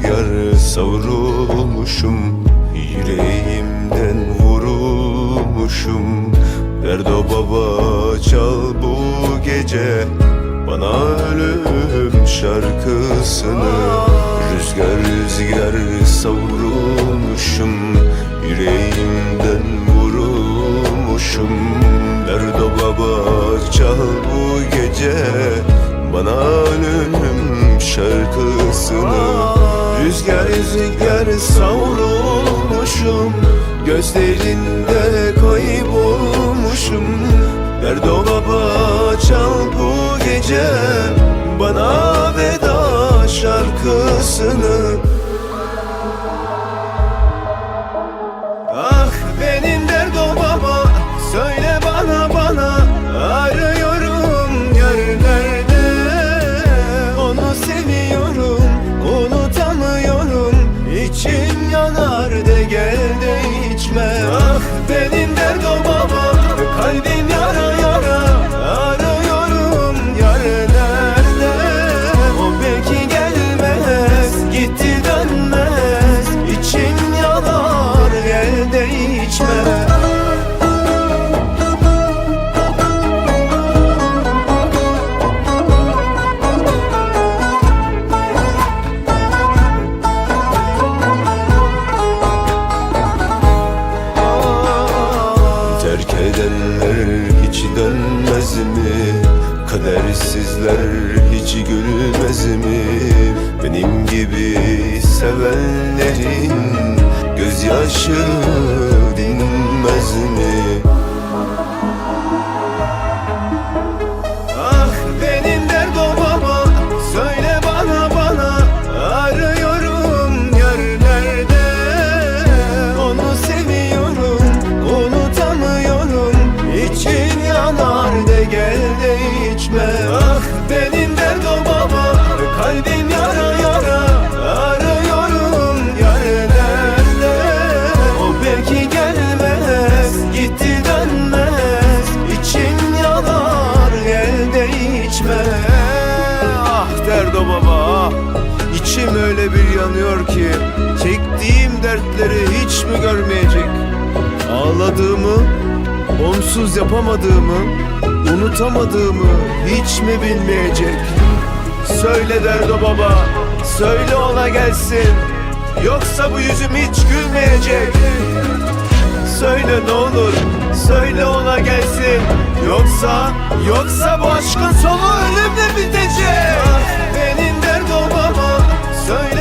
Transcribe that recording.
rüzgar savrulmuşum Yüreğimden vurulmuşum. Derdo baba çal bu gece Bana ölüm şarkısını. Rüzgar rüzgar savrulmuşum Yüreğimden vurulmuşum. Derdo baba çal bu Rüzgar savrulmuşum. Gözlerinde kaybolmuşum Derdo baba çal bu gece. Bana veda şarkısını Kadersizler hiç gülmez mi? Benim gibi sevenlerin gözyaşı Kalbim yara yara Arıyorum yerlerde. O belki gelmez Gitti dönmez. İçim yanar gel de içme Ah derdo baba ah. İçim öyle bir yanıyor ki Çektiğim dertleri hiç mi görmeyecek? Ağladığımı Onsuz yapamadığımı Unutamadığımı Hiç mi bilmeyecek Söyle Derdo Baba Söyle ona gelsin. Yoksa bu yüzüm hiç gülmeyecek. Söyle ne olur Söyle ona gelsin. Yoksa Yoksa bu aşkın sonu ölümle bitecek. Ah, benim Derdo Baba Söyle